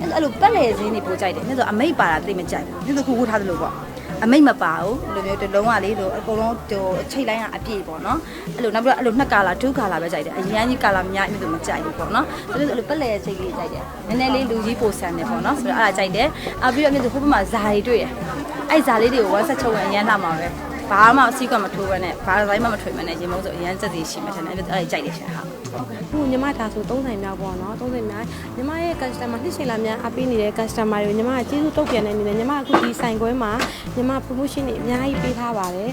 အဲ့လိုပက်လေစင်းတွေပို့ကြိုက်တယ်မြတ်ဆိုအမိတ်ပါတာသိမကြိုက်ဘူးမြတ်ဆိုခုခုထားသလိုပေါ့အမိတ်မပါဘူးအဲ့လိုမျိုးတလုံးကလေလို့အကုန်လုံးဟိုချိတ်လိုင်းကအပြည့်ပေါ့နော်အဲ့လိုနောက်ပြီးတော့အဲ့လိုနှစ်ကာလာဒုကာလာပဲကြိုက်တယ်အရန်ကြီးကာလာများမြတ်ဆိုမကြိုက်ဘူးပေါ့နော်အဲ့လိုအဲ့လိုပက်လေချိတ်လေးကြိုက်တယ်နည်းနည်းလေးလူကြီးပိုဆန်တယ်ပေါ့နော်ဆိုတော့အဲ့ဒါကြိုက်တယ်အပြီးတော့မြတ်ဆိုဟိုဘက်မှာဇာတွေတွေ့တယ်အဲ့ဇာလေးတွေကိုဝမ်းဆက်ချုပ်ဝင်အရန်လာမှာပဲ ဘာမှအစည်းကမထိုးဘဲနဲ့ဘာတိုင်းမှမထွေမနဲ့ရေမုံဆိုအရန်စက်သေးရှိမှထင်တယ်အဲ့ဒါကြိုက်တယ်ရှင်ဟာခုညီမဒါဆို30မြောက်ပေါ့နော်30မြောက်ညီမရဲ့ customer နှစ်ရှင်လာများအပေးနေတဲ့ customer တွေကိုညီမကကျေးဇူးတုတ်ပြန်နေနေတယ်ညီမအခုဒီဆိုင်ခွဲမှာညီမ promotion တွေအများကြီးပေးထားပါတယ်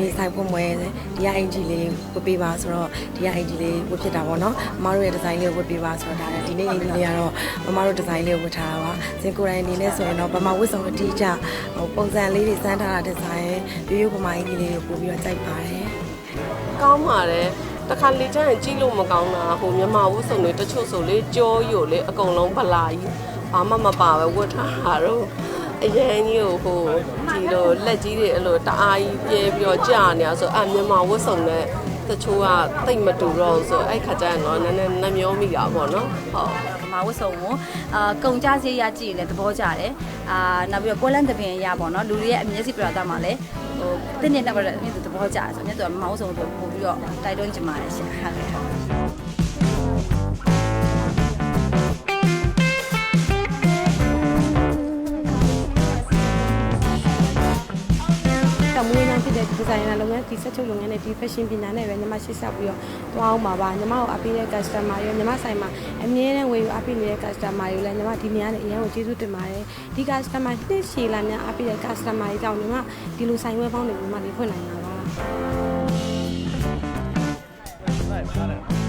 နေ့ဆိုင်ဖွင့်ပွဲဒီကအင်ဂျီလေးဝတ်ပေးပါဆိုတော့ဒီကအင်ဂျီလေးဝတ်ဖြစ်တာပေါ့နော်မမတို့ရဲ့ဒီဇိုင်းလေးဝတ်ပေးပါဆိုတော့ဒါလည်းဒီနေ့အင်ဂျီလေးကတော့မမတို့ဒီဇိုင်းလေးဝတ်ထားတာပါစင်ကိုယ်တိုင်အနေနဲ့ဆိုရင်တော့ဗမာဝတ်ဆောင်အတိအကျဟိုပုံစံလေးတွေစမ်းထားတာဒီဇိုင်းရိုးရိုးဗမာအင်ဂျီလေးကိုပို့ပြီးတော့ကြိုက်ပါတယ်ကောင်းပါတယ်တခါလေကျရင်ကြည့်လို့မကောင်းတာဟိုမြန်မာဝတ်စုံတွေတချို့ဆိုလေကြောရို့လေအကုန်လုံးဗလာကြီးဘာမှမပါပဲဝတ်ထားတာတော့ အရင်ကြီးကိုဟိုဒီလိုလက်ကြီးတွေအဲ့လိုတအားကြီးပြဲပြီးတော့ကြာနေတာဆိုအမြန်မာဝတ်စုံနဲ့တချို့ကတိတ်မတူတော့ဘူးဆိုအဲ့ခါကျရင်တော့နည်းနည်းနှမျောမိတာပေါ့နော်ဟုတ်ဗမာဝတ်စုံကိုအာကုံကြစေးရကြည့်ရင်လည်းသဘောကျတယ်အာနောက်ပြီးတော့ပွဲလန်းသပင်ရပေါ့နော်လူတွေရဲ့အမျက်စိပြတာမှာလည်းဟိုတင်းနေတဲ့ဘက်အမြင်သဘောကျတယ်ဆိုတော့မြတ်သူကဗမာဝတ်စုံကိုပို့ပြီးတော့တိုက်တွန်းချင်ပါတယ်ရှင်ဟုတ်ကဲ့ တဲ့ဒီဇိုင်နာလုပ်ငန်းဒီဆက်ချုပ်လုပ်ငန်းနဲ့ဒီ fashion ပညာနဲ့ပဲညီမရှေ့ဆက်ပြီးတော့တွားအောင်ပါပါညီမကိုအပိတဲ့ customer ရောညီမဆိုင်မှာအမြဲတမ်းဝယ်ယူအပိနေတဲ့ customer ရောလည်းညီမဒီနေရာနဲ့အရင်ကိုကျေးဇူးတင်ပါတယ်ဒီ customer နှစ်ရှည်လာများအပိတဲ့ customer တွေကြောင့်ညီမဒီလိုဆိုင်ဝယ်ပေါင်းတွေကိုညီမလေးဖွင့်နိုင်တာပါ Nice, got it.